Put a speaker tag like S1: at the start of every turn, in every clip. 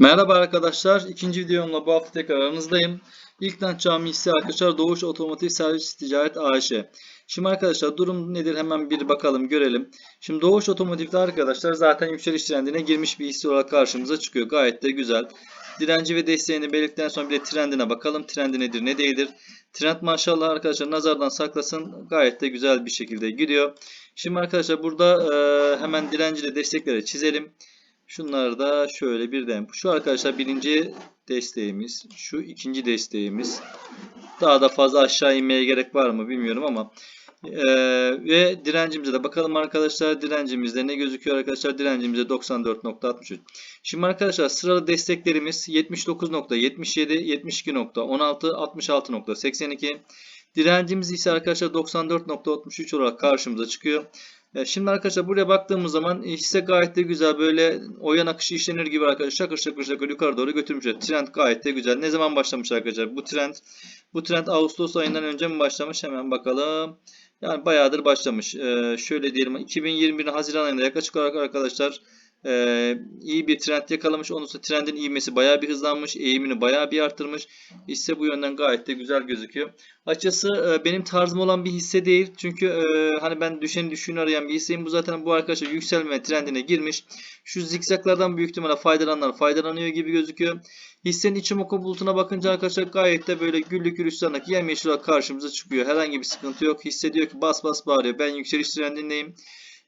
S1: Merhaba arkadaşlar. ikinci videomla bu hafta tekrar aranızdayım. İlk tanıtacağım hisse arkadaşlar Doğuş Otomotiv Servis Ticaret AŞ. Şimdi arkadaşlar durum nedir hemen bir bakalım görelim. Şimdi Doğuş Otomotiv'de arkadaşlar zaten yükseliş trendine girmiş bir hisse olarak karşımıza çıkıyor. Gayet de güzel. Direnci ve desteğini belirttikten sonra bir de trendine bakalım. Trendi nedir ne değildir. Trend maşallah arkadaşlar nazardan saklasın. Gayet de güzel bir şekilde gidiyor. Şimdi arkadaşlar burada hemen direnci de destekleri çizelim. Şunları da şöyle birden. Şu arkadaşlar birinci desteğimiz. Şu ikinci desteğimiz. Daha da fazla aşağı inmeye gerek var mı bilmiyorum ama. Ee, ve direncimize de bakalım arkadaşlar. Direncimizde ne gözüküyor arkadaşlar? Direncimizde 94.63. Şimdi arkadaşlar sıralı desteklerimiz 79.77, 72.16, 66.82. Direncimiz ise arkadaşlar 94.63 olarak karşımıza çıkıyor. Şimdi arkadaşlar buraya baktığımız zaman hisse gayet de güzel böyle oyan akışı işlenir gibi arkadaşlar şakır şakır şakır yukarı doğru götürmüşler. Trend gayet de güzel. Ne zaman başlamış arkadaşlar bu trend? Bu trend Ağustos ayından önce mi başlamış? Hemen bakalım. Yani bayağıdır başlamış. Ee, şöyle diyelim 2021'in Haziran ayında yaklaşık olarak arkadaşlar e, iyi bir trend yakalamış. Ondan sonra trendin ivmesi bayağı bir hızlanmış. Eğimini bayağı bir arttırmış. Hisse bu yönden gayet de güzel gözüküyor. Açıkçası e, benim tarzım olan bir hisse değil. Çünkü e, hani ben düşeni düşüğünü arayan bir hisseyim. Bu zaten bu arkadaşlar yükselme trendine girmiş. Şu zikzaklardan büyük ihtimalle faydalananlar faydalanıyor gibi gözüküyor. Hissenin içi oku bulutuna bakınca arkadaşlar gayet de böyle güllük gülistanlık yemyeşil karşımıza çıkıyor. Herhangi bir sıkıntı yok. Hisse diyor ki bas bas bağırıyor. Ben yükseliş trendindeyim.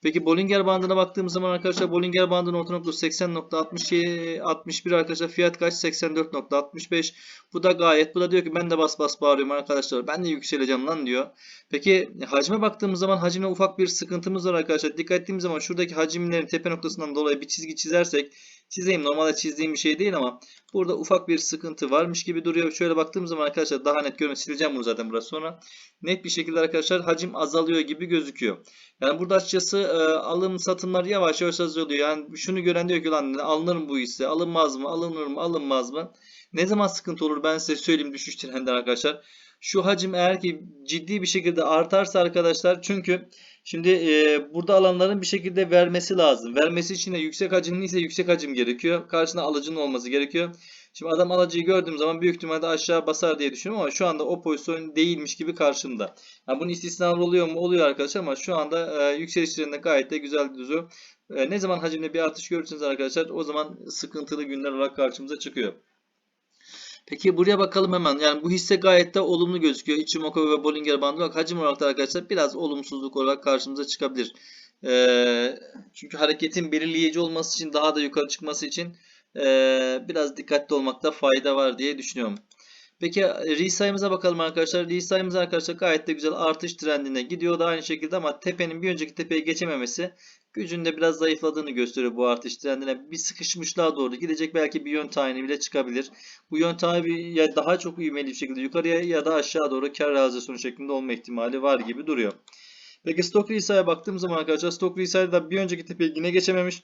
S1: Peki Bollinger bandına baktığımız zaman arkadaşlar Bollinger bandının orta noktası 80.60 61 arkadaşlar fiyat kaç 84.65 bu da gayet bu da diyor ki ben de bas bas bağırıyorum arkadaşlar ben de yükseleceğim lan diyor. Peki hacme baktığımız zaman hacimde ufak bir sıkıntımız var arkadaşlar. Dikkat ettiğimiz zaman şuradaki hacimlerin tepe noktasından dolayı bir çizgi çizersek çizeyim. Normalde çizdiğim bir şey değil ama burada ufak bir sıkıntı varmış gibi duruyor. Şöyle baktığımız zaman arkadaşlar daha net görmek sileceğim bunu zaten biraz sonra. Net bir şekilde arkadaşlar hacim azalıyor gibi gözüküyor. Yani burada açıkçası e, alım satımlar yavaş yavaş azalıyor. Yani şunu gören diyor ki lan alınır mı bu hisse? Alınmaz mı? Alınır mı? Alınmaz mı? Ne zaman sıkıntı olur ben size söyleyeyim düşüş trendler arkadaşlar. Şu hacim eğer ki ciddi bir şekilde artarsa arkadaşlar çünkü şimdi e, burada alanların bir şekilde vermesi lazım. Vermesi için de yüksek hacimli ise yüksek hacim gerekiyor. Karşına alıcının olması gerekiyor. Şimdi adam alıcıyı gördüğüm zaman büyük ihtimalle aşağı basar diye düşünüyorum ama şu anda o pozisyon değilmiş gibi karşımda. Yani bunun istisnalar oluyor mu? Oluyor arkadaşlar ama şu anda e, yükseliş trendinde gayet de güzel düzüyor. E, ne zaman hacimde bir artış görürsünüz arkadaşlar o zaman sıkıntılı günler olarak karşımıza çıkıyor. Peki buraya bakalım hemen. Yani bu hisse gayet de olumlu gözüküyor. Ichimoku ve Bollinger bandı hacim olarak da arkadaşlar biraz olumsuzluk olarak karşımıza çıkabilir. Ee, çünkü hareketin belirleyici olması için daha da yukarı çıkması için ee, biraz dikkatli olmakta fayda var diye düşünüyorum. Peki RSI'mize bakalım arkadaşlar. RSI'miz arkadaşlar gayet de güzel artış trendine gidiyor da aynı şekilde ama tepenin bir önceki tepeye geçememesi gücünde biraz zayıfladığını gösteriyor bu artış trendine. Bir sıkışmışlığa doğru gidecek belki bir yön tayini bile çıkabilir. Bu yön tayini ya daha çok ivmeli bir şekilde yukarıya ya da aşağı doğru kar realizasyonu şeklinde olma ihtimali var gibi duruyor. Peki Stock RSI'ye baktığım zaman arkadaşlar Stock RSI'de bir önceki tepeye yine geçememiş.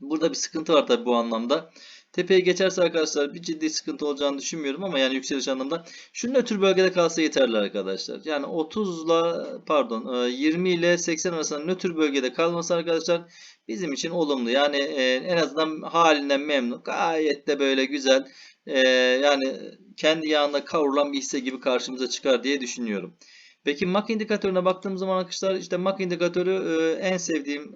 S1: Burada bir sıkıntı var tabi bu anlamda. Tepeye geçerse arkadaşlar bir ciddi sıkıntı olacağını düşünmüyorum ama yani yükseliş anlamda. Şu nötr bölgede kalsa yeterli arkadaşlar. Yani 30 ile pardon 20 ile 80 arasında nötr bölgede kalması arkadaşlar bizim için olumlu. Yani en azından halinden memnun. Gayet de böyle güzel. Yani kendi yağında kavrulan bir hisse gibi karşımıza çıkar diye düşünüyorum. Peki MAC indikatörüne baktığım zaman arkadaşlar işte MAC indikatörü en sevdiğim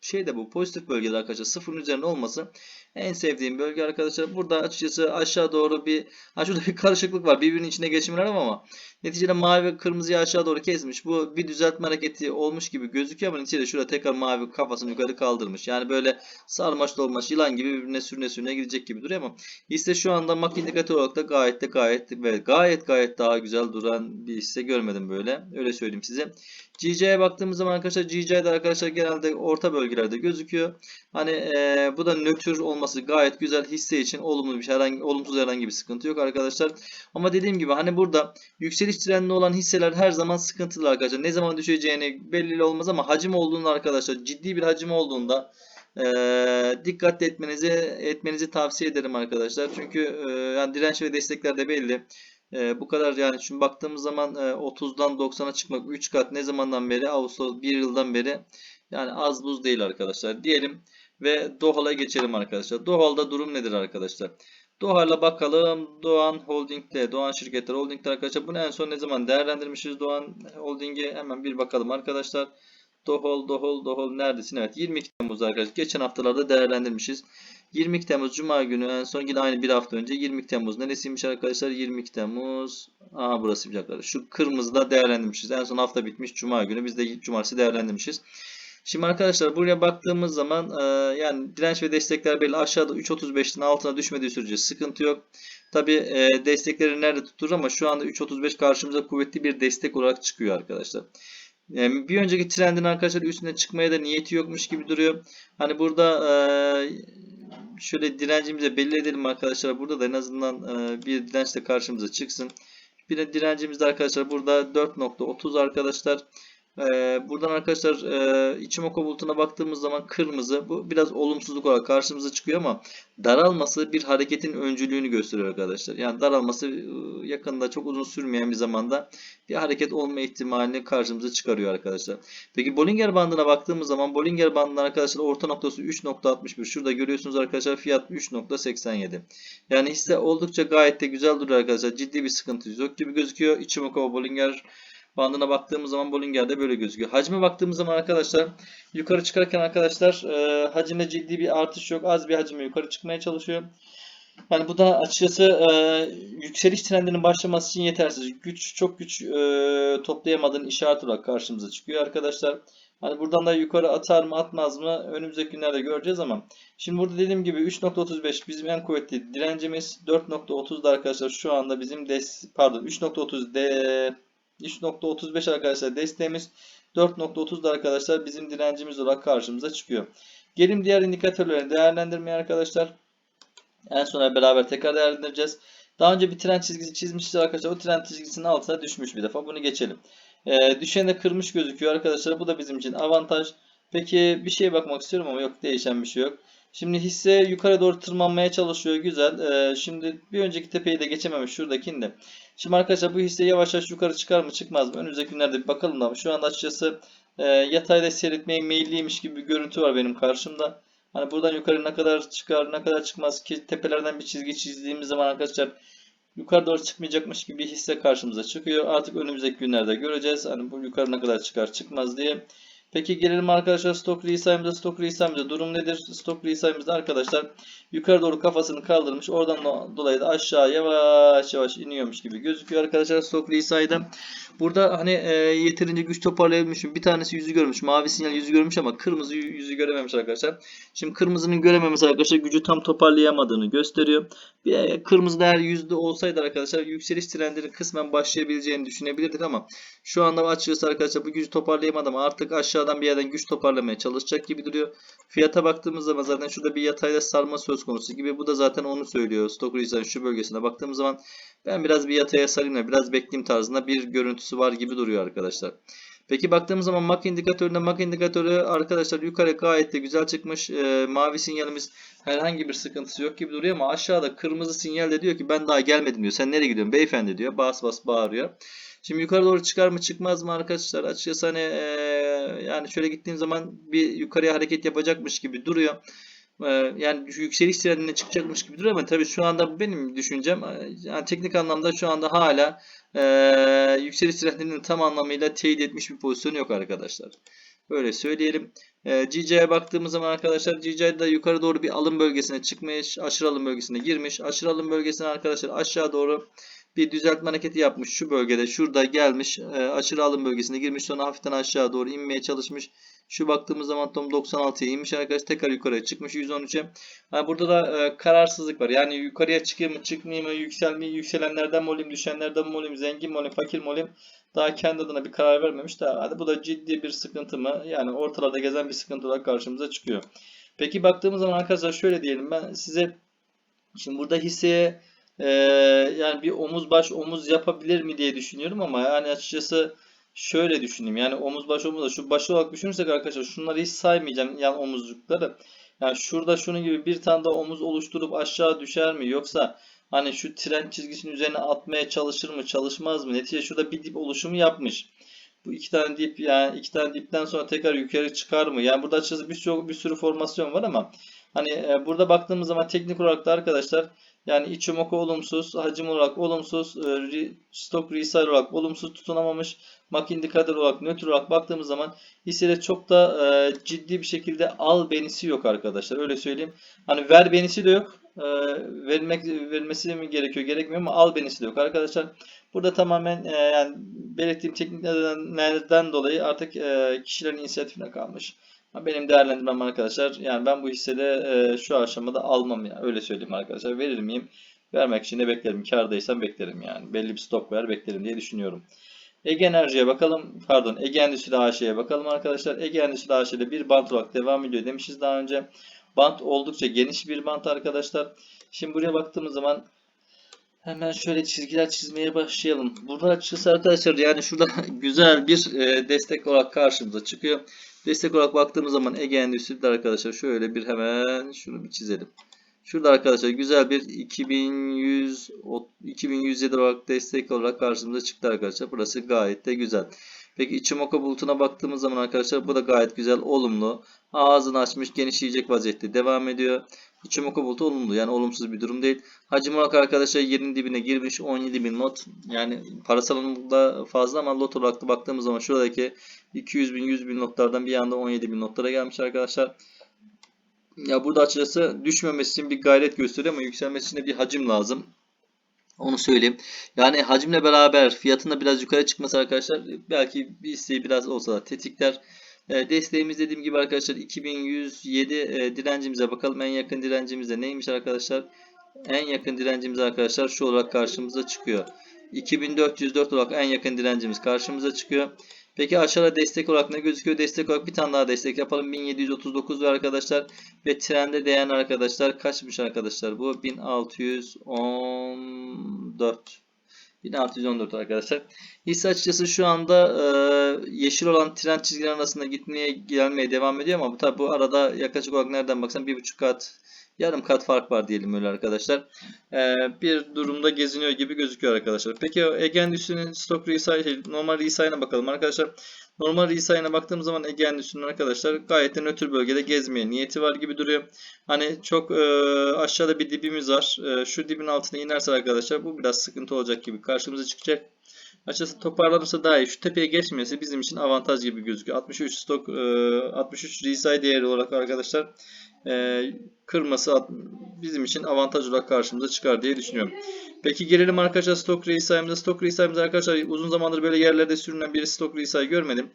S1: şey de bu pozitif bölgede arkadaşlar sıfırın üzerinde olması en sevdiğim bölge arkadaşlar. Burada açıkçası aşağı doğru bir ha şurada bir karışıklık var. Birbirinin içine geçimler ama neticede mavi ve kırmızıyı aşağı doğru kesmiş. Bu bir düzeltme hareketi olmuş gibi gözüküyor ama neticede şurada tekrar mavi kafasını yukarı kaldırmış. Yani böyle sarmaş dolmaş yılan gibi birbirine sürüne sürüne gidecek gibi duruyor ama hisse şu anda MAC indikatör olarak da gayet de gayet ve gayet gayet daha güzel duran bir hisse görmedim böyle. Öyle söyleyeyim size. GC'ye baktığımız zaman arkadaşlar GC'de arkadaşlar genelde orta bölgelerde gözüküyor. Hani e, bu da nötr olması gayet güzel hisse için olumlu bir şey, herhangi olumsuz herhangi bir sıkıntı yok arkadaşlar. Ama dediğim gibi hani burada yükseliş trendinde olan hisseler her zaman sıkıntılı arkadaşlar. Ne zaman düşeceğini belli olmaz ama hacim olduğunda arkadaşlar ciddi bir hacim olduğunda e, dikkatli etmenizi etmenizi tavsiye ederim arkadaşlar. Çünkü e, yani direnç ve destekler de belli. E, bu kadar yani şimdi baktığımız zaman e, 30'dan 90'a çıkmak 3 kat ne zamandan beri Ağustos 1 yıldan beri Yani az buz değil arkadaşlar diyelim ve Dohal'a geçelim arkadaşlar. Dohal'da durum nedir arkadaşlar? Dohal'a bakalım. Doğan Holding'de, Doğan Şirketler Holding'de arkadaşlar. Bunu en son ne zaman değerlendirmişiz Doğan Holding'e? Hemen bir bakalım arkadaşlar. Dohol, Dohol, Dohol neredesin? Evet 22 Temmuz arkadaşlar. Geçen haftalarda değerlendirmişiz. 22 Temmuz Cuma günü en son yine aynı bir hafta önce 22 Temmuz neresiymiş arkadaşlar? 22 Temmuz. Aa burası bir arkadaşlar. Şu kırmızıda değerlendirmişiz. En son hafta bitmiş Cuma günü. Biz de cumartesi değerlendirmişiz. Şimdi arkadaşlar buraya baktığımız zaman e, yani direnç ve destekler belli. Aşağıda 3.35'tin altına düşmediği sürece sıkıntı yok. Tabi e, destekleri nerede tutturur ama şu anda 3.35 karşımıza kuvvetli bir destek olarak çıkıyor arkadaşlar. Yani bir önceki trendin arkadaşlar üstüne çıkmaya da niyeti yokmuş gibi duruyor. Hani burada e, şöyle direncimizi belli edelim arkadaşlar. Burada da en azından e, bir direnç de karşımıza çıksın. Bir de direncimiz de arkadaşlar burada 4.30 arkadaşlar. Ee, buradan arkadaşlar e, Ichimoku baktığımız zaman kırmızı bu biraz olumsuzluk olarak karşımıza çıkıyor ama daralması bir hareketin öncülüğünü gösteriyor arkadaşlar. Yani daralması e, yakında çok uzun sürmeyen bir zamanda bir hareket olma ihtimalini karşımıza çıkarıyor arkadaşlar. Peki Bollinger bandına baktığımız zaman Bollinger bandının arkadaşlar orta noktası 3.61. Şurada görüyorsunuz arkadaşlar fiyat 3.87. Yani hisse oldukça gayet de güzel duruyor arkadaşlar. Ciddi bir sıkıntı yok gibi gözüküyor. Ichimoku Bollinger bandına baktığımız zaman Bollinger'de böyle gözüküyor. Hacme baktığımız zaman arkadaşlar yukarı çıkarken arkadaşlar e, hacimde ciddi bir artış yok. Az bir hacimle yukarı çıkmaya çalışıyor. Yani bu da açıkçası e, yükseliş trendinin başlaması için yetersiz. Güç çok güç e, toplayamadığın işaret olarak karşımıza çıkıyor arkadaşlar. Hani buradan da yukarı atar mı atmaz mı önümüzdeki günlerde göreceğiz ama şimdi burada dediğim gibi 3.35 bizim en kuvvetli direncimiz 4.30'da arkadaşlar şu anda bizim des pardon 3.30 de 3.35 arkadaşlar desteğimiz 4.30'da arkadaşlar bizim direncimiz olarak karşımıza çıkıyor. Gelin diğer indikatörleri değerlendirmeye arkadaşlar. En sona beraber tekrar değerlendireceğiz. Daha önce bir trend çizgisi çizmişiz arkadaşlar. O trend çizgisinin altına düşmüş bir defa. Bunu geçelim. Ee, düşeni kırmış gözüküyor arkadaşlar. Bu da bizim için avantaj. Peki bir şeye bakmak istiyorum ama yok değişen bir şey yok. Şimdi hisse yukarı doğru tırmanmaya çalışıyor. Güzel. Ee, şimdi bir önceki tepeyi de geçememiş şuradakini de. Şimdi arkadaşlar bu hisse yavaş yavaş yukarı çıkar mı çıkmaz mı? Önümüzdeki günlerde bir bakalım da. Şu anda açıkçası e, yatayda seyretmeye meyilliymiş gibi bir görüntü var benim karşımda. Hani buradan yukarı ne kadar çıkar ne kadar çıkmaz ki tepelerden bir çizgi çizdiğimiz zaman arkadaşlar yukarı doğru çıkmayacakmış gibi bir hisse karşımıza çıkıyor. Artık önümüzdeki günlerde göreceğiz. Hani bu yukarı ne kadar çıkar çıkmaz diye. Peki gelelim arkadaşlar stok sayımıza. Stok sayımıza durum nedir? Stok sayımızda arkadaşlar yukarı doğru kafasını kaldırmış. Oradan dolayı da aşağı yavaş yavaş iniyormuş gibi gözüküyor arkadaşlar stok sayıda. Burada hani e, yeterince güç toparlayabilmişim. Bir tanesi yüzü görmüş. Mavi sinyal yüzü görmüş ama kırmızı yüzü görememiş arkadaşlar. Şimdi kırmızının görememesi arkadaşlar gücü tam toparlayamadığını gösteriyor. Bir e, kırmızı değer yüzde olsaydı arkadaşlar yükseliş trendinin kısmen başlayabileceğini düşünebilirdik ama şu anda açıkçası arkadaşlar bu gücü toparlayamadı ama artık aşağıdan bir yerden güç toparlamaya çalışacak gibi duruyor. Fiyata baktığımız zaman zaten şurada bir yatayda sarma söz konusu gibi. Bu da zaten onu söylüyor. Stok şu bölgesine baktığımız zaman ben biraz bir yataya sarayım da biraz bekleyeyim tarzında bir görüntüsü var gibi duruyor arkadaşlar. Peki baktığımız zaman MAC indikatöründe MAC indikatörü arkadaşlar yukarı gayet de güzel çıkmış. E, mavi sinyalimiz herhangi bir sıkıntısı yok gibi duruyor ama aşağıda kırmızı sinyal de diyor ki ben daha gelmedim diyor. Sen nereye gidiyorsun beyefendi diyor. Bas bas bağırıyor. Şimdi yukarı doğru çıkar mı çıkmaz mı arkadaşlar? Açıkçası hani yani şöyle gittiğim zaman bir yukarıya hareket yapacakmış gibi duruyor. Yani yükseliş trendine çıkacakmış gibi duruyor ama tabii şu anda benim düşüncem yani teknik anlamda şu anda hala yükseliş trendinin tam anlamıyla teyit etmiş bir pozisyon yok arkadaşlar. Böyle söyleyelim. E, GC'ye baktığımız zaman arkadaşlar GC'de yukarı doğru bir alım bölgesine çıkmış. Aşırı alım bölgesine girmiş. Aşırı alım bölgesine arkadaşlar aşağı doğru bir düzeltme hareketi yapmış şu bölgede. Şurada gelmiş. E, aşırı alım bölgesine girmiş. Sonra hafiften aşağı doğru inmeye çalışmış. Şu baktığımız zaman tam 96'ya inmiş arkadaşlar. Tekrar yukarıya çıkmış 113'e. Yani burada da e, kararsızlık var. Yani yukarıya çıkayım mı çıkmayayım mı yükselmeyi yükselenlerden mi olayım düşenlerden mi olayım zengin mi olayım fakir mi olayım daha kendi adına bir karar vermemiş de hadi bu da ciddi bir sıkıntı mı? Yani ortalarda gezen bir sıkıntı olarak karşımıza çıkıyor. Peki baktığımız zaman arkadaşlar şöyle diyelim ben size şimdi burada hisseye e, yani bir omuz baş omuz yapabilir mi diye düşünüyorum ama yani açıkçası şöyle düşüneyim. Yani omuz baş omuz da şu başı olarak düşünürsek arkadaşlar şunları hiç saymayacağım yan omuzlukları. Yani şurada şunun gibi bir tane de omuz oluşturup aşağı düşer mi? Yoksa hani şu trend çizgisinin üzerine atmaya çalışır mı çalışmaz mı? Netice şurada bir dip oluşumu yapmış. Bu iki tane dip yani iki tane dipten sonra tekrar yukarı çıkar mı? Yani burada açıkçası bir sürü, bir sürü formasyon var ama hani e, burada baktığımız zaman teknik olarak da arkadaşlar yani Ichimoku olumsuz, hacim olarak olumsuz, e, stok resale olarak olumsuz tutunamamış, MAC indikatör olarak nötr olarak baktığımız zaman hissede çok da e, ciddi bir şekilde al benisi yok arkadaşlar. Öyle söyleyeyim. Hani ver benisi de yok. E, vermek vermesi mi gerekiyor gerekmiyor ama al benisi de yok arkadaşlar. Burada tamamen yani belirttiğim teknik nedenlerden dolayı artık kişilerin inisiyatifine kalmış. Benim değerlendirmem arkadaşlar yani ben bu hissede e, şu aşamada almam ya öyle söyleyeyim arkadaşlar. Verir miyim? Vermek için de beklerim. Kârdaysam beklerim yani. Belli bir stop ver beklerim diye düşünüyorum. Ege Enerji'ye bakalım. Pardon Ege Endüstri AŞ'ye bakalım arkadaşlar. Ege Endüstri AŞ'de bir bant olarak devam ediyor demişiz daha önce. Bant oldukça geniş bir bant arkadaşlar. Şimdi buraya baktığımız zaman hemen şöyle çizgiler çizmeye başlayalım. Burada açıkçası arkadaşlar yani şurada güzel bir e, destek olarak karşımıza çıkıyor. Destek olarak baktığımız zaman Ege Endüstri'de arkadaşlar şöyle bir hemen şunu bir çizelim. Şurada arkadaşlar güzel bir 2100 o- 2107 olarak destek olarak karşımıza çıktı arkadaşlar. Burası gayet de güzel. Peki Ichimoku bulutuna baktığımız zaman arkadaşlar bu da gayet güzel, olumlu. Ağzını açmış, genişleyecek vaziyette devam ediyor. Ichimoku bulutu olumlu yani olumsuz bir durum değil. Hacim olarak arkadaşlar yerin dibine girmiş 17 bin lot. Yani parasal anlamda fazla ama lot olarak da baktığımız zaman şuradaki 200 bin 100 bin lotlardan bir anda 17 bin lotlara gelmiş arkadaşlar. Ya burada açıkçası düşmemesi için bir gayret gösteriyor ama yükselmesi için de bir hacim lazım. Onu söyleyeyim. Yani hacimle beraber fiyatın da biraz yukarı çıkması arkadaşlar belki bir isteği biraz olsa da tetikler. E, desteğimiz dediğim gibi arkadaşlar 2107 e, direncimize bakalım. En yakın direncimiz de neymiş arkadaşlar? En yakın direncimiz arkadaşlar şu olarak karşımıza çıkıyor. 2404 olarak en yakın direncimiz karşımıza çıkıyor. Peki aşağıda destek olarak ne gözüküyor? Destek olarak bir tane daha destek yapalım. 1739 var arkadaşlar. Ve trende değen arkadaşlar kaçmış arkadaşlar? Bu 1614. 1614 arkadaşlar. Hisse açıkçası şu anda e, yeşil olan trend çizgileri arasında gitmeye gelmeye devam ediyor ama bu tabi bu arada yaklaşık olarak nereden baksan bir buçuk kat yarım kat fark var diyelim öyle arkadaşlar. E, bir durumda geziniyor gibi gözüküyor arkadaşlar. Peki Ege Endüstri'nin stok resale, normal resale'ine bakalım arkadaşlar. Normal resale'ine baktığımız zaman Ege Endüstri'nin arkadaşlar gayet de nötr bölgede gezmeye niyeti var gibi duruyor. Hani çok e, aşağıda bir dibimiz var. E, şu dibin altına inerse arkadaşlar bu biraz sıkıntı olacak gibi karşımıza çıkacak. Açıkçası toparlanırsa daha iyi. Şu tepeye geçmesi bizim için avantaj gibi gözüküyor. 63 stok, e, 63 resale değeri olarak arkadaşlar e, kırması bizim için avantaj olarak karşımıza çıkar diye düşünüyorum. Peki gelelim arkadaşlar stok resayımıza. Stok resayımıza arkadaşlar uzun zamandır böyle yerlerde sürünen bir stok resay görmedim.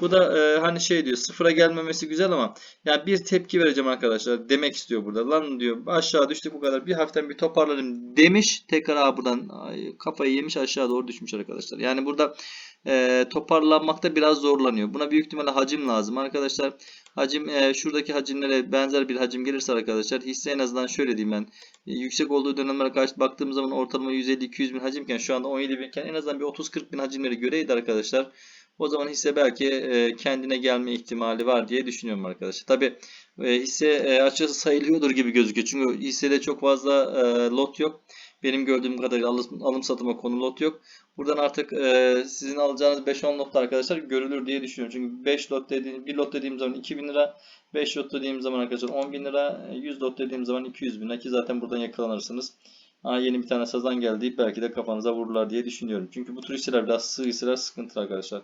S1: Bu da e, hani şey diyor sıfıra gelmemesi güzel ama ya bir tepki vereceğim arkadaşlar demek istiyor burada. Lan diyor aşağı düştük bu kadar bir hafiften bir toparladım demiş. Tekrar buradan ay, kafayı yemiş aşağı doğru düşmüş arkadaşlar. Yani burada e, toparlanmakta biraz zorlanıyor. Buna büyük ihtimalle hacim lazım arkadaşlar. Hacim e, şuradaki hacimlere benzer bir hacim gelirse arkadaşlar hisse en azından şöyle diyeyim ben e, yüksek olduğu dönemlere karşı baktığımız zaman ortalama 150-200 bin hacimken şu anda 17 binken en azından bir 30-40 bin hacimleri göreydi arkadaşlar. O zaman hisse belki e, kendine gelme ihtimali var diye düşünüyorum arkadaşlar. Tabi hisse e, açıkçası sayılıyordur gibi gözüküyor. Çünkü hissede çok fazla e, lot yok. Benim gördüğüm kadarıyla alım satıma konu lot yok. Buradan artık e, sizin alacağınız 5-10 lot arkadaşlar görülür diye düşünüyorum. Çünkü 5 lot dediğim, 1 lot dediğim zaman 2000 lira, 5 lot dediğim zaman arkadaşlar 10 bin lira, 100 lot dediğim zaman 200 bin lira ki zaten buradan yakalanırsınız. Aa, yeni bir tane sazan geldi belki de kafanıza vururlar diye düşünüyorum. Çünkü bu tür hisseler biraz sığ hisseler sıkıntılı arkadaşlar.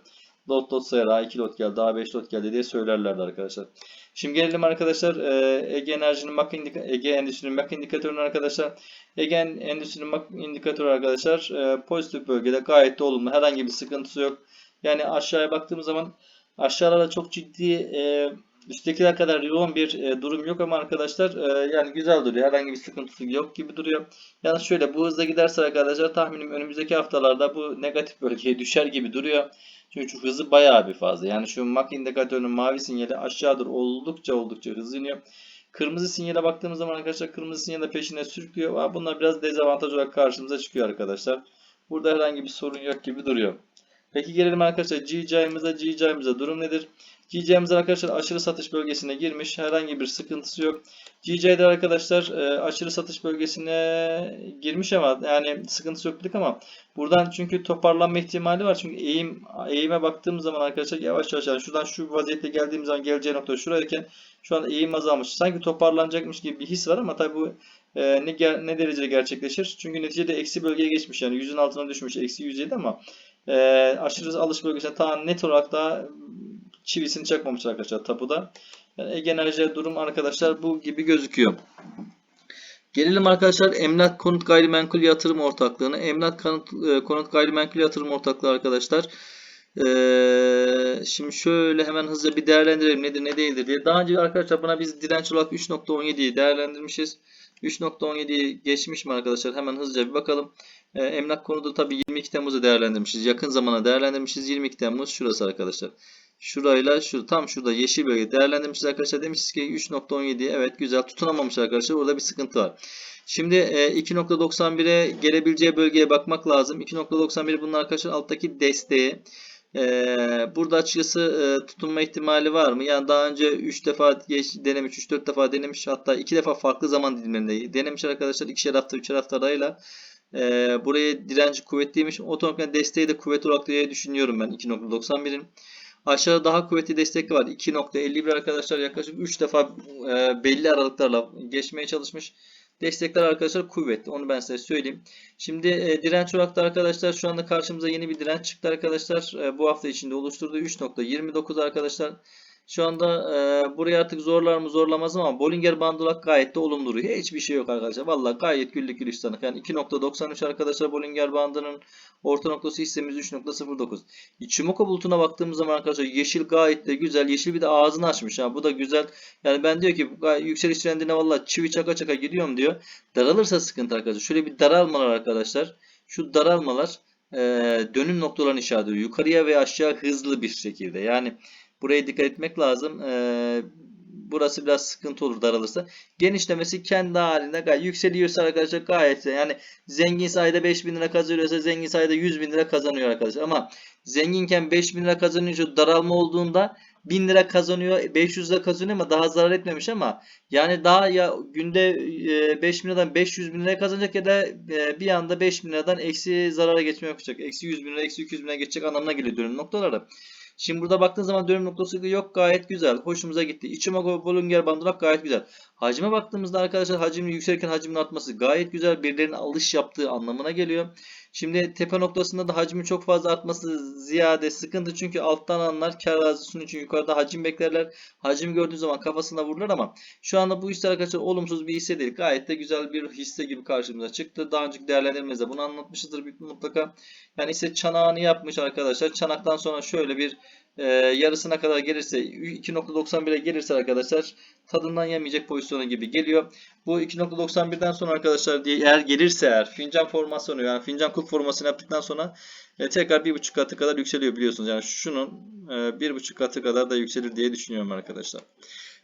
S1: Lot lot sayar, daha 2 lot geldi, daha 5 lot geldi diye söylerlerdi arkadaşlar. Şimdi gelelim arkadaşlar e, Ege Enerji'nin indika- Ege Endüstri'nin MAC indikatörüne arkadaşlar. Ege Endüstri'nin MAC indikatörü arkadaşlar e, pozitif bölgede gayet de olumlu. Herhangi bir sıkıntısı yok. Yani aşağıya baktığımız zaman aşağıda çok ciddi e, üsttekiler kadar yoğun bir e, durum yok ama arkadaşlar yani güzel duruyor. Herhangi bir sıkıntısı yok gibi duruyor. Yani şöyle bu hızla giderse arkadaşlar tahminim önümüzdeki haftalarda bu negatif bölgeye düşer gibi duruyor. Çünkü hızı bayağı bir fazla. Yani şu MAC indikatörünün mavi sinyali aşağı doğru oldukça oldukça hızlı iniyor. Kırmızı sinyale baktığımız zaman arkadaşlar kırmızı sinyal de peşine sürüklüyor. Bunlar biraz dezavantaj olarak karşımıza çıkıyor arkadaşlar. Burada herhangi bir sorun yok gibi duruyor. Peki gelelim arkadaşlar GCI'mize. GCI'mize durum nedir? GC'miz arkadaşlar aşırı satış bölgesine girmiş. Herhangi bir sıkıntısı yok. GC'de arkadaşlar e, aşırı satış bölgesine girmiş ama yani sıkıntısı yok dedik ama buradan çünkü toparlanma ihtimali var. Çünkü eğim eğime baktığımız zaman arkadaşlar yavaş yavaş yani şuradan şu vaziyette geldiğimiz zaman geleceği nokta şurayken şu an eğim azalmış. Sanki toparlanacakmış gibi bir his var ama tabi bu e, ne, ne derecede gerçekleşir? Çünkü neticede eksi bölgeye geçmiş yani yüzün altına düşmüş eksi 107 ama e, aşırı alış bölgesine tam net olarak da çivisini çakmamış arkadaşlar tapuda. Yani Ege durum arkadaşlar bu gibi gözüküyor. Gelelim arkadaşlar emlak konut gayrimenkul yatırım ortaklığına. Emlak konut, e, konut gayrimenkul yatırım ortaklığı arkadaşlar. Ee, şimdi şöyle hemen hızlıca bir değerlendirelim nedir ne değildir diye. Daha önce arkadaşlar buna biz direnç olarak 3.17'yi değerlendirmişiz. 3.17'yi geçmiş mi arkadaşlar? Hemen hızlıca bir bakalım. Ee, emlak konuda tabii 22 Temmuz'da değerlendirmişiz. Yakın zamana değerlendirmişiz. 22 Temmuz şurası arkadaşlar. Şurayla şu tam şurada yeşil bölge değerlendirmişiz arkadaşlar. Demişiz ki 3.17 evet güzel tutunamamış arkadaşlar. Orada bir sıkıntı var. Şimdi e, 2.91'e gelebileceği bölgeye bakmak lazım. 2.91 bunun arkadaşlar alttaki desteği. Ee, burada açıkçası e, tutunma ihtimali var mı? Yani daha önce 3 defa denemiş, 3-4 defa denemiş hatta 2 defa farklı zaman dilimlerinde denemiş arkadaşlar. 2'şer hafta, 3'er hafta arayla. Ee, buraya direnci kuvvetliymiş. Otomatikman desteği de kuvvetli olarak diye düşünüyorum ben 2.91'in. Aşağıda daha kuvvetli destek var. 2.51 arkadaşlar yaklaşık 3 defa e, belli aralıklarla geçmeye çalışmış. Destekler arkadaşlar kuvvetli. Onu ben size söyleyeyim. Şimdi e, direnç olarak da arkadaşlar şu anda karşımıza yeni bir direnç çıktı arkadaşlar. E, bu hafta içinde oluşturduğu 3.29 arkadaşlar. Şu anda e, buraya artık zorlar mı zorlamaz ama Bollinger bandı olarak gayet de olumlu duruyor. Hiçbir şey yok arkadaşlar. Vallahi gayet güllük gülistanlık. Yani 2.93 arkadaşlar Bollinger bandının orta noktası hissemiz 3.09. Ichimoku bulutuna baktığımız zaman arkadaşlar yeşil gayet de güzel. Yeşil bir de ağzını açmış. Ha. Bu da güzel. Yani ben diyor ki yükseliş trendine vallahi çivi çaka çaka gidiyorum diyor. Daralırsa sıkıntı arkadaşlar. Şöyle bir daralmalar arkadaşlar. Şu daralmalar e, dönüm noktalarını işaret ediyor. Yukarıya ve aşağı hızlı bir şekilde. Yani Buraya dikkat etmek lazım. Ee, burası biraz sıkıntı olur daralırsa. Genişlemesi kendi halinde gayet yükseliyorsa arkadaşlar gayet yani zengin sayede 5000 lira kazanıyorsa zengin sayede 100 bin lira kazanıyor arkadaşlar. Ama zenginken 5000 lira kazanınca daralma olduğunda 1000 lira kazanıyor 500 lira kazanıyor ama daha zarar etmemiş ama yani daha ya günde e, 5000 liradan 500 bin lira kazanacak ya da e, bir anda 5000 liradan eksi zarara geçme yapacak. Eksi 100 bin lira eksi 200 bin lira geçecek anlamına geliyor dönüm noktaları. Şimdi burada baktığın zaman dönüm noktası yok gayet güzel. Hoşumuza gitti. Ichimoku Bollinger Bandurak gayet güzel. Hacime baktığımızda arkadaşlar hacmin yükselirken hacmin artması gayet güzel. Birilerinin alış yaptığı anlamına geliyor. Şimdi tepe noktasında da hacmin çok fazla artması ziyade sıkıntı. Çünkü alttan alanlar kar razısının için yukarıda hacim beklerler. Hacim gördüğü zaman kafasına vururlar ama şu anda bu hisse arkadaşlar olumsuz bir hisse değil. Gayet de güzel bir hisse gibi karşımıza çıktı. Daha önceki değerlendirmemizde bunu anlatmışızdır mutlaka. Yani ise çanağını yapmış arkadaşlar. Çanaktan sonra şöyle bir e, yarısına kadar gelirse 2.91'e gelirse arkadaşlar tadından yemeyecek pozisyonu gibi geliyor. Bu 2.91'den sonra arkadaşlar diye eğer gelirse eğer fincan formasyonu yani fincan kup formasını yaptıktan sonra e, tekrar 1.5 katı kadar yükseliyor biliyorsunuz. Yani şunun e, 1.5 katı kadar da yükselir diye düşünüyorum arkadaşlar.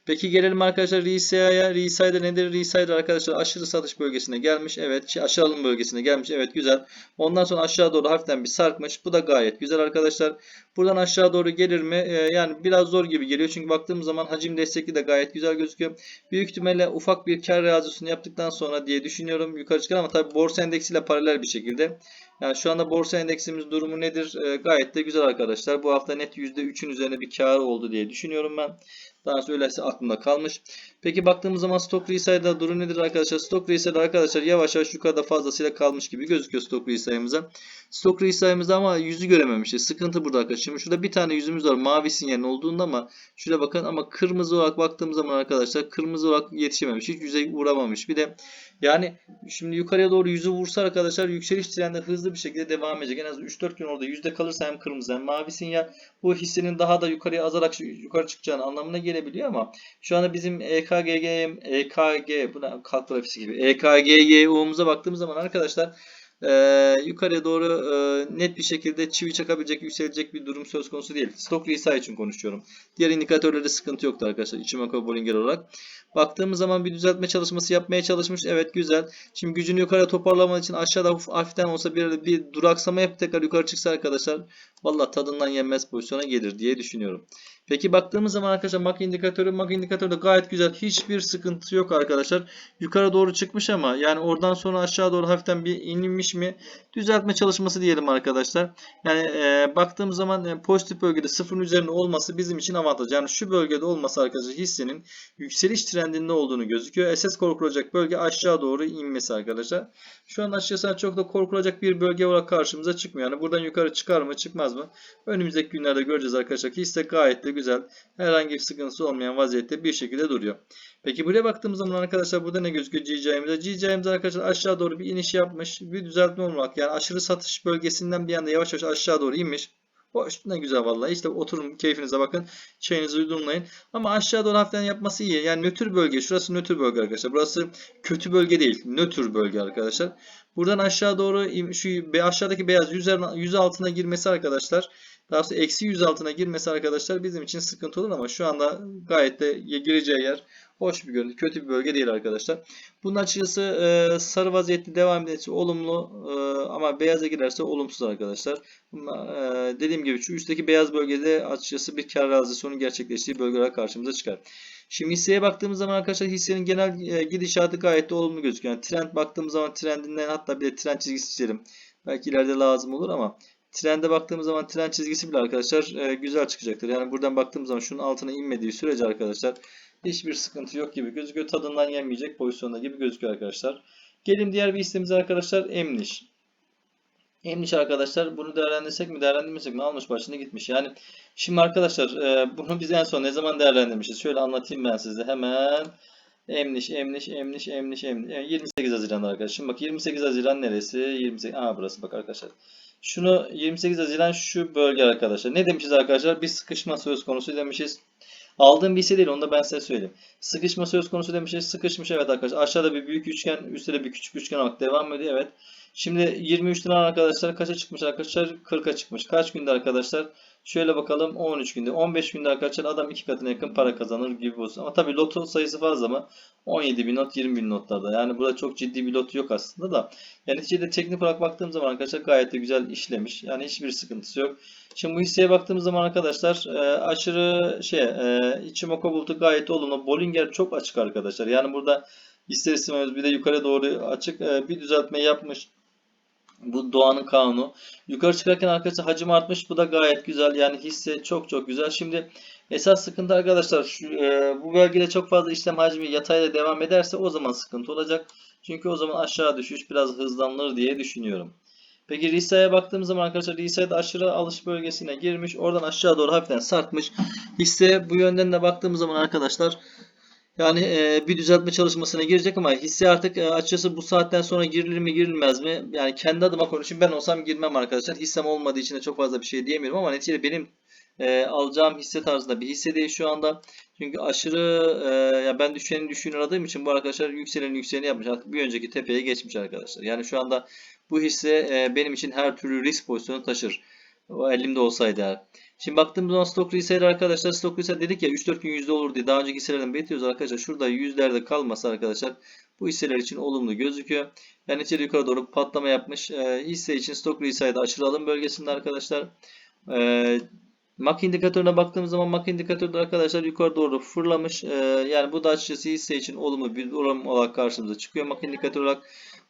S1: Peki gelelim arkadaşlar RSI'ye. RSI'de nedir? RSI'de arkadaşlar aşırı satış bölgesine gelmiş. Evet aşağı alım bölgesine gelmiş. Evet güzel. Ondan sonra aşağı doğru hafiften bir sarkmış. Bu da gayet güzel arkadaşlar. Buradan aşağı doğru gelir mi? Ee, yani biraz zor gibi geliyor. Çünkü baktığımız zaman hacim destekli de gayet güzel gözüküyor. Büyük ihtimalle ufak bir kar realizasyonu yaptıktan sonra diye düşünüyorum. Yukarı çıkar ama tabi borsa endeksiyle paralel bir şekilde. Yani şu anda borsa endeksimiz durumu nedir? Ee, gayet de güzel arkadaşlar. Bu hafta net %3'ün üzerine bir kar oldu diye düşünüyorum ben. Daha sonra öyleyse aklımda kalmış. Peki baktığımız zaman stok resayda durum nedir arkadaşlar? Stok resayda arkadaşlar yavaş yavaş yukarıda fazlasıyla kalmış gibi gözüküyor stok resayımıza. Stok resayımızda ama yüzü görememişiz. Sıkıntı burada arkadaşlar. Şimdi şurada bir tane yüzümüz var mavi sinyalin olduğunda ama şuraya bakın ama kırmızı olarak baktığımız zaman arkadaşlar kırmızı olarak yetişememiş. Hiç yüze uğramamış. Bir de yani şimdi yukarıya doğru yüzü vursa arkadaşlar yükseliş trendi hızlı bir şekilde devam edecek. En az 3-4 gün orada yüzde kalırsa hem kırmızı hem mavi sinyal bu hissenin daha da yukarıya azarak yukarı çıkacağını anlamına gelebiliyor ama şu anda bizim EKGG, EKG buna kalk grafisi gibi EKGYU'muza baktığımız zaman arkadaşlar e, yukarıya doğru e, net bir şekilde çivi çakabilecek, yükselecek bir durum söz konusu değil. Stok RSI için konuşuyorum. Diğer indikatörlerde sıkıntı yoktu arkadaşlar. Ichimoku Bollinger olarak. Baktığımız zaman bir düzeltme çalışması yapmaya çalışmış. Evet güzel. Şimdi gücünü yukarı toparlamak için aşağıda hafiften olsa bir, bir duraksama yapıp tekrar yukarı çıksa arkadaşlar valla tadından yenmez pozisyona gelir diye düşünüyorum. Peki baktığımız zaman arkadaşlar MAC indikatörü MAC indikatörü de gayet güzel. Hiçbir sıkıntı yok arkadaşlar. Yukarı doğru çıkmış ama yani oradan sonra aşağı doğru hafiften bir inmiş mi düzeltme çalışması diyelim arkadaşlar. Yani e, baktığımız zaman e, pozitif bölgede sıfırın üzerinde olması bizim için avantaj. Yani şu bölgede olması arkadaşlar hissenin yükseliş trendinde olduğunu gözüküyor. SS korkulacak bölge aşağı doğru inmesi arkadaşlar. Şu an açıkçası çok da korkulacak bir bölge olarak karşımıza çıkmıyor. Yani buradan yukarı çıkar mı çıkmaz mı? Önümüzdeki günlerde göreceğiz arkadaşlar. Hisse gayet de güzel. Herhangi bir sıkıntısı olmayan vaziyette bir şekilde duruyor. Peki buraya baktığımız zaman arkadaşlar burada ne gözüküyor GC'imizde? GC'imizde arkadaşlar aşağı doğru bir iniş yapmış. Bir düzeltme olmak yani aşırı satış bölgesinden bir anda yavaş yavaş aşağı doğru inmiş. Hoş ne güzel vallahi. İşte oturun keyfinize bakın. Çayınızı yudumlayın. Ama aşağı doğru hafiften yapması iyi. Yani nötr bölge. Şurası nötr bölge arkadaşlar. Burası kötü bölge değil. Nötr bölge arkadaşlar. Buradan aşağı doğru şu aşağıdaki beyaz 100, 100 altına girmesi arkadaşlar. Daha sonra eksi 100 altına girmesi arkadaşlar bizim için sıkıntı olur ama şu anda gayet de gireceği yer hoş bir görüntü. Kötü bir bölge değil arkadaşlar. Bunun açıkçası e, sarı vaziyette devam ederse olumlu e, ama beyaza girerse olumsuz arkadaşlar. E, dediğim gibi şu üstteki beyaz bölgede açıkçası bir kar realizasyonu gerçekleştiği bölgeler karşımıza çıkar. Şimdi hisseye baktığımız zaman arkadaşlar hissenin genel gidişatı gayet de olumlu gözüküyor. Yani trend baktığımız zaman trendinden hatta bir de trend çizgisi çizelim. Belki ileride lazım olur ama trende baktığımız zaman trend çizgisi bile arkadaşlar e, güzel çıkacaktır. Yani buradan baktığımız zaman şunun altına inmediği sürece arkadaşlar hiçbir sıkıntı yok gibi gözüküyor. Tadından yenmeyecek pozisyonda gibi gözüküyor arkadaşlar. Gelin diğer bir hissemize arkadaşlar Emniş. Emniş arkadaşlar bunu değerlendirsek mi değerlendirmesek mi almış başını gitmiş. Yani şimdi arkadaşlar e, bunu biz en son ne zaman değerlendirmişiz? Şöyle anlatayım ben size hemen. Emniş, Emniş, Emniş, Emniş, Emniş. Yani 28 Haziran arkadaşlar. Şimdi bak 28 Haziran neresi? 28. Aa burası bak arkadaşlar. Şunu 28 Haziran şu bölge arkadaşlar. Ne demişiz arkadaşlar? Bir sıkışma söz konusu demişiz. Aldığım bir hisse değil onu da ben size söyleyeyim. Sıkışma söz konusu demişiz. Sıkışmış evet arkadaşlar. Aşağıda bir büyük üçgen, üstte de bir küçük üçgen olarak devam ediyor. Evet. Şimdi 23 lira arkadaşlar kaça çıkmış arkadaşlar? 40'a çıkmış. Kaç günde arkadaşlar? Şöyle bakalım 13 günde. 15 günde arkadaşlar adam iki katına yakın para kazanır gibi olsun. Ama tabii loto sayısı fazla mı? 17 bin not 20 bin notlarda. Yani burada çok ciddi bir lot yok aslında da. Yani neticede teknik olarak baktığım zaman arkadaşlar gayet de güzel işlemiş. Yani hiçbir sıkıntısı yok. Şimdi bu hisseye baktığımız zaman arkadaşlar e, aşırı şey e, Ichimoku bulutu gayet olumlu. Bollinger çok açık arkadaşlar. Yani burada ister istemez bir de yukarı doğru açık e, bir düzeltme yapmış. Bu doğanın kanunu. Yukarı çıkarken arkadaşlar hacim artmış. Bu da gayet güzel. Yani hisse çok çok güzel. Şimdi esas sıkıntı arkadaşlar şu, e, bu bölgede çok fazla işlem hacmi yatayla devam ederse o zaman sıkıntı olacak. Çünkü o zaman aşağı düşüş biraz hızlanır diye düşünüyorum. Peki RSI'ye baktığımız zaman arkadaşlar RSI'de aşırı alış bölgesine girmiş. Oradan aşağı doğru hafiften sarkmış. Hisse bu yönden de baktığımız zaman arkadaşlar yani e, bir düzeltme çalışmasına girecek ama hisse artık e, açıkçası bu saatten sonra girilir mi girilmez mi? Yani kendi adıma konuşayım ben olsam girmem arkadaşlar. Hissem olmadığı için de çok fazla bir şey diyemiyorum ama neticede benim e, alacağım hisse tarzında bir hisse değil şu anda. Çünkü aşırı e, ya ben düşenin düşüğünü aradığım için bu arkadaşlar yükselenin yükseleni yapmış. Artık bir önceki tepeye geçmiş arkadaşlar. Yani şu anda bu hisse e, benim için her türlü risk pozisyonu taşır. O elimde olsaydı eğer. Şimdi baktığımız zaman stok reseller arkadaşlar stok reseller dedik ya 3-4 gün yüzde olur diye daha önceki hisselerden belirtiyoruz arkadaşlar. Şurada yüzlerde kalması arkadaşlar bu hisseler için olumlu gözüküyor. Yani içeri yukarı doğru patlama yapmış. E, hisse için stok resellerde aşırı alım bölgesinde arkadaşlar. E, MAC indikatörüne baktığımız zaman MAC indikatörde arkadaşlar yukarı doğru fırlamış. E, yani bu da açıkçası hisse için olumlu bir durum olarak karşımıza çıkıyor MAC indikatör olarak.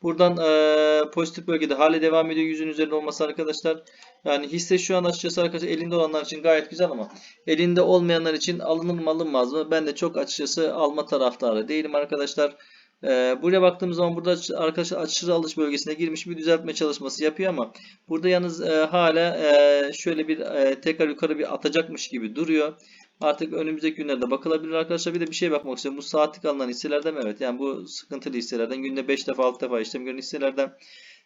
S1: Buradan e, pozitif bölgede hale devam ediyor. Yüzün üzerinde olması arkadaşlar. Yani hisse şu an açıkçası arkadaşlar elinde olanlar için gayet güzel ama elinde olmayanlar için alınır mı alınmaz mı? Ben de çok açıkçası alma taraftarı değilim arkadaşlar. Ee, buraya baktığımız zaman burada arkadaşlar aşırı alış bölgesine girmiş bir düzeltme çalışması yapıyor ama burada yalnız e, hala e, şöyle bir e, tekrar yukarı bir atacakmış gibi duruyor. Artık önümüzdeki günlerde bakılabilir arkadaşlar. Bir de bir şey bakmak istiyorum. Bu saatlik alınan hisselerden mi? Evet. Yani bu sıkıntılı hisselerden günde 5 defa 6 defa işlem gören hisselerden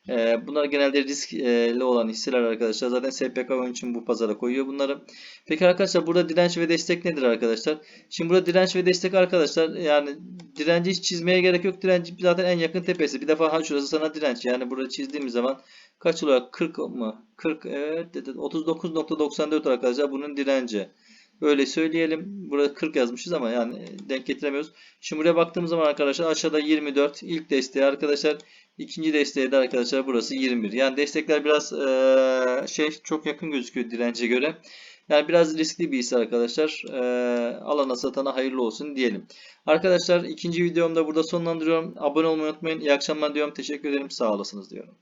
S1: ee, bunlar genelde riskli olan hisseler arkadaşlar. Zaten SPK onun için bu pazara koyuyor bunları. Peki arkadaşlar burada direnç ve destek nedir arkadaşlar? Şimdi burada direnç ve destek arkadaşlar yani direnci hiç çizmeye gerek yok. Direnci zaten en yakın tepesi. Bir defa ha şurası sana direnç. Yani burada çizdiğimiz zaman kaç oluyor? 40 mı? 40 evet 39.94 arkadaşlar bunun direnci. Öyle söyleyelim. Burada 40 yazmışız ama yani denk getiremiyoruz. Şimdi buraya baktığımız zaman arkadaşlar aşağıda 24 ilk desteği arkadaşlar. İkinci desteği de arkadaşlar burası 21. Yani destekler biraz eee, şey çok yakın gözüküyor dirence göre. Yani biraz riskli bir hisse arkadaşlar. Ee, alana satana hayırlı olsun diyelim. Arkadaşlar ikinci videomda burada sonlandırıyorum. Abone olmayı unutmayın. İyi akşamlar diyorum. Teşekkür ederim. Sağ olasınız diyorum.